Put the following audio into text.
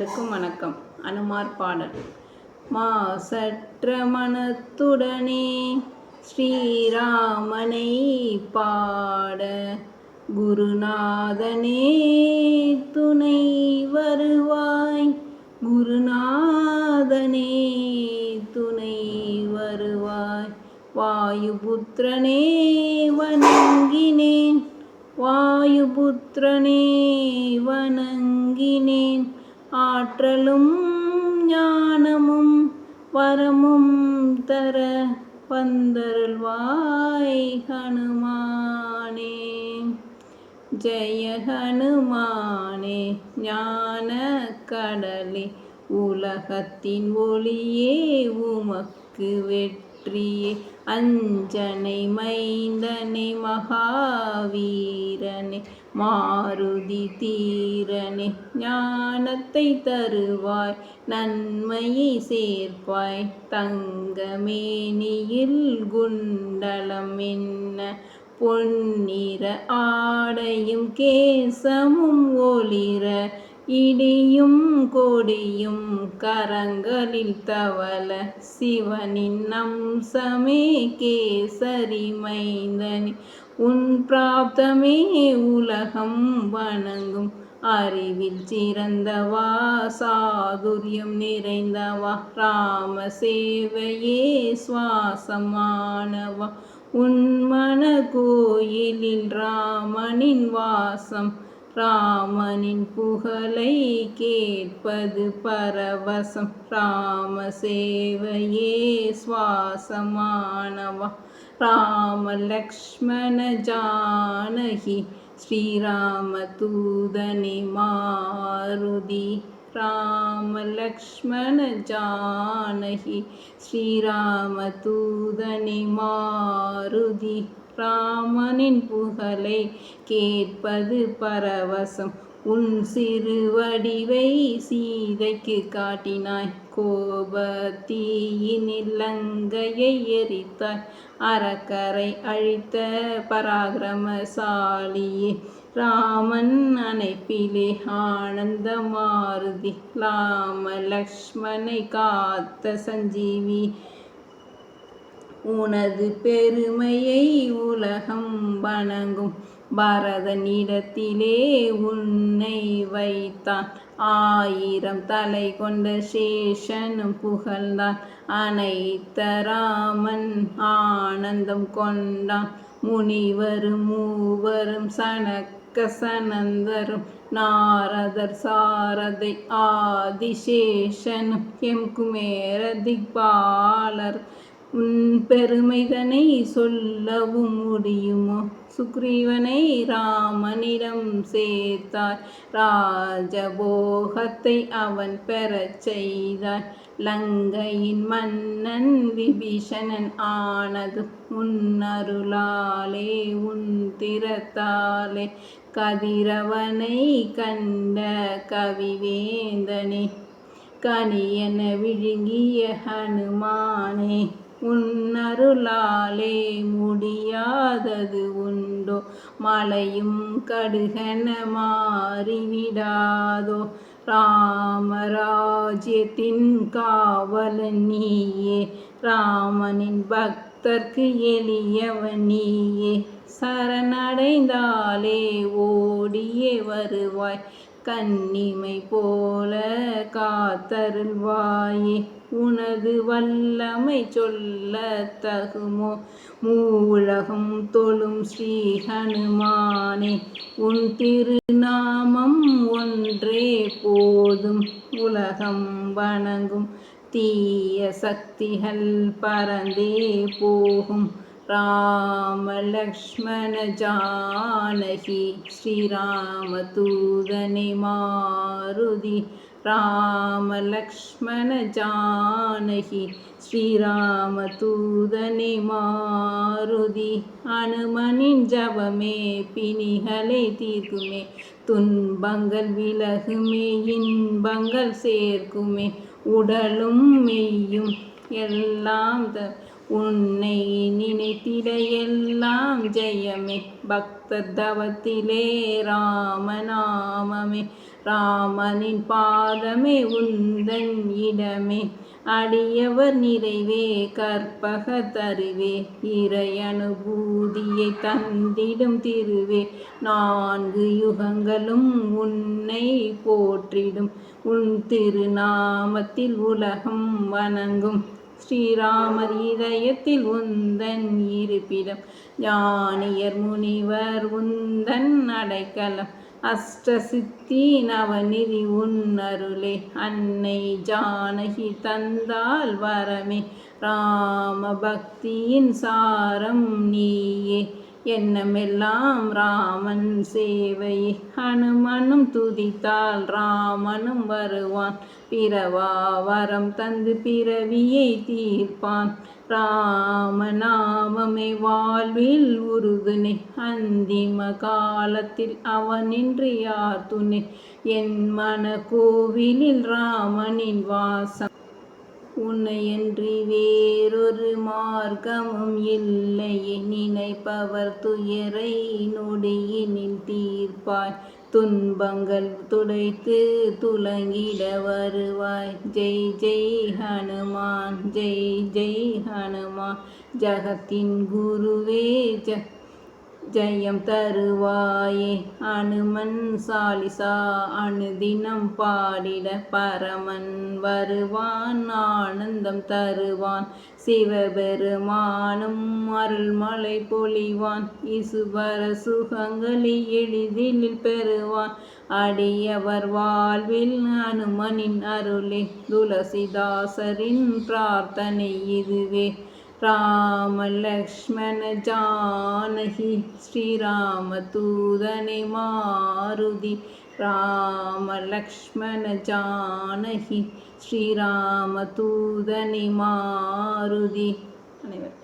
அனைவருக்கும் வணக்கம். அனுமார் பாடல். மாசற்ற மனத்துடனே ஸ்ரீராமனை பாட குருநாதனே துணை வருவாய். குருநாதனே துணை வருவாய். வாயுபுத்திரனே வணங்கினேன். வாயுபுத்திரனே வணங்க ஆற்றலும் ஞானமும் வரமும் தர வந்தருள்வாய் ஹனுமானே. ஜெய ஹனுமானே ஞான கடலே உலகத்தின் ஒளியே உமக்கு வெற்றியே. அஞ்சனை மைந்தனை மகாவீரனே மாருதி தீரனே ஞானத்தை தருவாய் நன்மையை சேர்ப்பாய். தங்கமேனியில் குண்டலம் என்ன? பொன்னிற ஆடையும் கேசமும் ஒளிர இடியும் கொடியும் கரங்களில் தவள. சிவனின் அம்சமே கேசரி மைந்தனி உன் பிராப்தமே உலகம் வணங்கும். அறிவில் சிறந்தவா சாதுரியம் நிறைந்தவா ராம சேவையே சுவாசமானவா. உன்மன கோயிலில் ராமனின் வாசம் ராமனின் புகழை கேட்பது பரவசம். ராம சேவையே சுவாசமானவா. ராமலக்ஷ்மணி ஜானகி ஸ்ரீராம தூதனி மாருதி ராமலக்ஷ்மணி ஜானகி ஸ்ரீராம தூதனி மாருதி. ராமனின் புகழை கேட்பது பரவசம். உன் சிறு வடிவை சீதைக்கு காட்டினாய். கோபத்தீயினில் லங்கையை எரித்தாய். அறக்கரை அழித்த பராக்கிரமசாலியே ராமன் அணைப்பிலே ஆனந்த மாருதி ராம லக்ஷ்மனை காத்த சஞ்சீவி உனது பெருமையை உலகம் வணங்கும். பரத நீடத்திலே உன்னை வைத்தான். ஆயிரம் தலை கொண்ட சேஷனும் புகழ்ந்தான். அனைத்த ராமன் ஆனந்தம் கொண்டான். முனிவரும் மூவரும் சனக்க சனந்தரும் நாரதர் சாரதை ஆதிசேஷனும் எம் குமேர திக்பாலர் உன் பெருமைதனை சொல்லவும் முடியுமோ? சுக்ரீவனை ராமனிடம் சேர்த்தாய். ராஜபோகத்தை அவன் பெறச் செய்தாய். லங்கையின் மன்னன் விபீஷணன் ஆனது உன்னருளாலே உன் திறத்தாலே. கதிரவனை கண்ட கவிவேந்தனே கனியன விழுங்கிய ஹனுமானே. உன்னருளாலே முடியாதது உண்டோ? மலையும் கடுகன மாறிவிடாதோ? ராமராஜ்யத்தின் காவலன் நீயே ராமனின் பக்தர்க்கு எளியவன் நீயே. சரணடைந்தாலே ஓடியே வருவாய். கன்னிமை போல காத்தருள்வாயே. உனது வல்லமை சொல்ல தகுமோ? மூலகம் தொழும் ஸ்ரீ ஹனுமானே. உன் திருநாமம் ஒன்றே போதும். உலகம் வணங்கும். தீய சக்திகள் பறந்தே போகும். रामलक्ष्मणजानहि श्रीरामतूदने ஜானகி रामलक्ष्मणजानहि श्रीरामतूदने மாருதி. ராம லக்ஷ்மண ஜானகி ஸ்ரீராம துன்பங்கள் விலகுமே இன்பங்கள் சேர்க்குமே. உடலும் மெய்யும் எல்லாம் த உன்னை நினைத்திடையெல்லாம் ஜெயமே. பக்த தவத்திலே ராமநாமமே. ராமனின் பாதமே உந்தன் இடமே. அடியவர் நிறைவே கற்பக தருவே. இறையனுபூதியை தந்திடும் திருவே. நான்கு யுகங்களும் உன்னை போற்றிடும். உன் திருநாமத்தில் உலகம் வணங்கும். ஸ்ரீராமர் இதயத்தில் உந்தன் இருப்பிடம். ஞானியர் முனிவர் உந்தன் அடைக்கலம். அஷ்டசித்தி நவநிதி உன்னருளே. அன்னை ஜானகி தந்தால் வரமே. ராம பக்தியின் சாரம் நீயே. எண்ணமெல்லாம் ராமன் சேவை? ஹனுமனும் துதித்தால் ராமனும் வருவான். பிறவா வரம் தந்து பிறவியை தீர்ப்பான். ராமநாமமே வாழ்வில் உருகுனே. அந்திம காலத்தில் அவனின்றி யார் துணை? என் மன கோவிலில் ராமனின் வாசம். உன்னையன்றி வேறொரு மார்க்கமும் இல்லையே. நினைப்பவர் துயரை நொடியினில் தீர்ப்பாய். துன்பங்கள் துடைத்து துலங்கிட வருவாய். ஜெய் ஜெய் ஹனுமான் ஜெய் ஜெய் ஹனுமான். ஜகத்தின் குருவே ஜ ஜெயம் தருவாயே. அனுமன் சாலிசா அனுதினம் பாடிட பரமன் வருவான் ஆனந்தம் தருவான். சிவபெருமானும் அருள்மலை பொழிவான். இசுவர சுகங்களை எளிதில் பெறுவான். அடியவர் வாழ்வில் அனுமனின் அருளே. துளசிதாசரின் பிரார்த்தனை இதுவே. ராமலக்ஷ்மண ஜானகி ஸ்ரீராமதூதனை மாருதி ராமலக்ஷ்மண ஜானகி ஸ்ரீராமதூதனை மாருதி அனைவர்